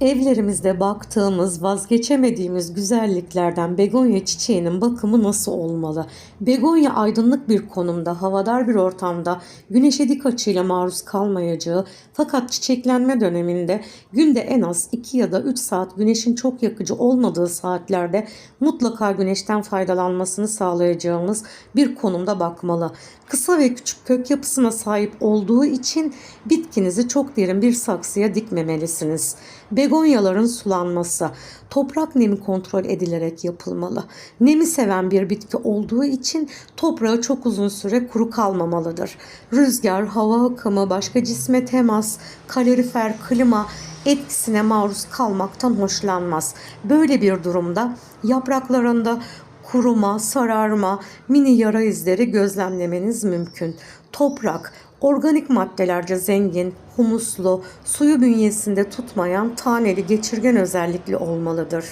Evlerimizde baktığımız, vazgeçemediğimiz güzelliklerden begonya çiçeğinin bakımı nasıl olmalı? Begonya aydınlık bir konumda, havadar bir ortamda, güneşe dik açıyla maruz kalmayacağı fakat çiçeklenme döneminde günde en az 2 ya da 3 saat güneşin çok yakıcı olmadığı saatlerde mutlaka güneşten faydalanmasını sağlayacağımız bir konumda bakmalı. Kısa ve küçük kök yapısına sahip olduğu için bitkinizi çok derin bir saksıya dikmemelisiniz. Begonyaların sulanması toprak nemi kontrol edilerek yapılmalı. Nemi seven bir bitki olduğu için toprağı çok uzun süre kuru kalmamalıdır. Rüzgar, hava akımı, başka cisme temas, kalorifer, klima etkisine maruz kalmaktan hoşlanmaz. Böyle bir durumda yapraklarında kuruma, sararma, mini yara izleri gözlemlemeniz mümkün. Toprak, organik maddelerce zengin, humuslu, suyu bünyesinde tutmayan taneli geçirgen özellikli olmalıdır.